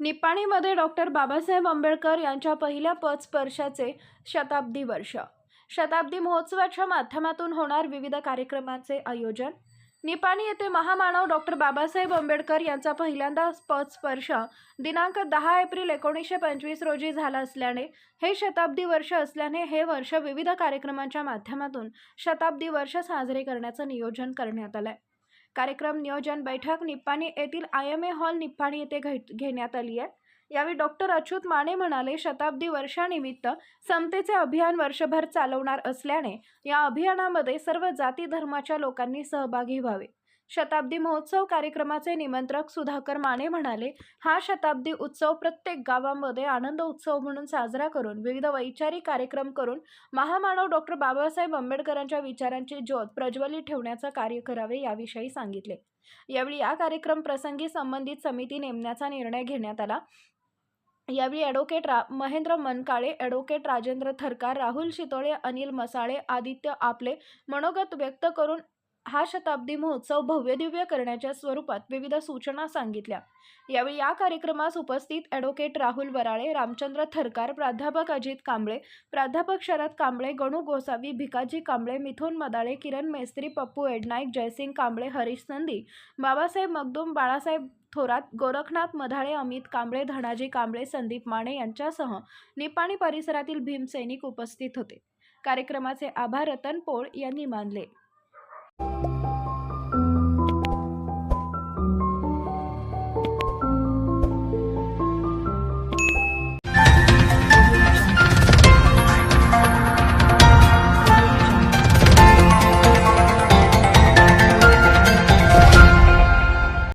निपाणीमध्ये doctor Babasaheb Ambedkar यांच्या पहिल्या पदस्पर्शाचे शताब्दी वर्ष. शताब्दी महोत्सवाच्या माध्यमातून होणार विविध कार्यक्रमांचे आयोजन. निपाणी येथे महामानव डॉक्टर बाबासाहेब आंबेडकर यांचा पहिल्यांदा पदस्पर्श दिनांक दहा एप्रिल एकोणीसशे पंचवीस रोजी झाला असल्याने हे शताब्दी वर्ष असल्याने हे वर्ष विविध कार्यक्रमांच्या माध्यमातून शताब्दी वर्ष साजरे करण्याचं नियोजन करण्यात आलं आहे कार्यक्रम नियोजन बैठक निप्पाणी येथील I M A hall Nippani येथे घेण्यात आली आहे. यावेळी डॉक्टर अच्युत माने म्हणाले शताब्दी वर्षानिमित्त समतेचे अभियान वर्षभर चालवणार असल्याने या अभियानामध्ये सर्व जाती धर्माच्या लोकांनी सहभागी व्हावे. शताब्दी महोत्सव कार्यक्रमाचे निमंत्रक सुधाकर माने म्हणाले हा शताब्दी उत्सव प्रत्येक गावामध्ये आनंद उत्सव म्हणून साजरा करून विविध वैचारिक कार्यक्रम करून महामानव डॉक्टर बाबासाहेब आंबेडकरांच्या विचारांची ज्योत प्रज्वलित ठेवण्याचं कार्य करावे याविषयी सांगितले. यावेळी या कार्यक्रम प्रसंगी संबंधित समिती नेमण्याचा निर्णय घेण्यात आला. यावेळी ॲडव्होकेट रा महेंद्र मनकाळे ॲडव्होकेट राजेंद्र थरकार राहुल शितोळे अनिल मसाळे आदित्य आपले मनोगत व्यक्त करून हा शताब्दी महोत्सव भव्यदिव्य करण्याच्या स्वरूपात विविध सूचना सांगितल्या. यावेळी या कार्यक्रमास उपस्थित ॲडव्होकेट राहुल वराळे रामचंद्र थरकार प्राध्यापक अजित कांबळे प्राध्यापक शरद कांबळे गणू गोसावी भिकाजी कांबळे मिथुन मदाळे किरण मेस्त्री पप्पू एडनाईक जयसिंग कांबळे हरीश संधी बाबासाहेब मगदूम बाळासाहेब थोरात गोरखनाथ मधाळे अमित कांबळे धनाजी कांबळे संदीप माने यांच्यासह निपाणी परिसरातील भीमसैनिक उपस्थित होते. कार्यक्रमाचे आभार रतन पोळ यांनी मानले.